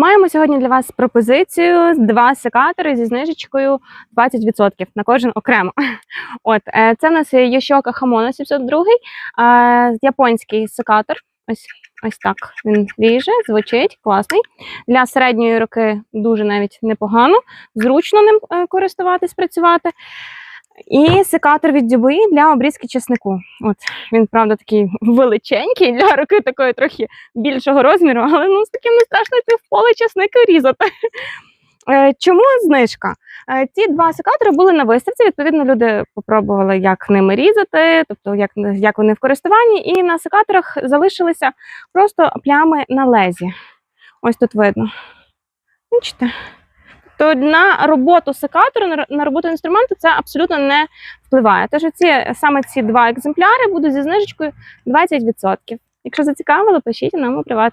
Маємо сьогодні для вас пропозицію два секатори зі знижечкою 20% на кожен окремо. От е, це в нас є Йошока Хамона 702, е, японський секатор. Ось ось так він ріже, звучить класний. Для середньої руки дуже навіть непогано, зручно ним е, користуватись, працювати. І секатор від Дюбуї для обрізки чеснику. От він, правда, такий величенький для руки такої трохи більшого розміру, але ну з таким не страшно в поле чесник різати. Е, Чому знижка? Е, Ці два секатори були на виставці. Відповідно, люди попробували, як ними різати, тобто як, як вони в користуванні, і на секаторах залишилися просто плями на лезі. Ось тут видно. Бачите? То на роботу секатора, на роботу інструменту це абсолютно не впливає. Тож ці, саме ці два екземпляри будуть зі знижечкою 20%. Якщо зацікавило, пишіть нам у приват.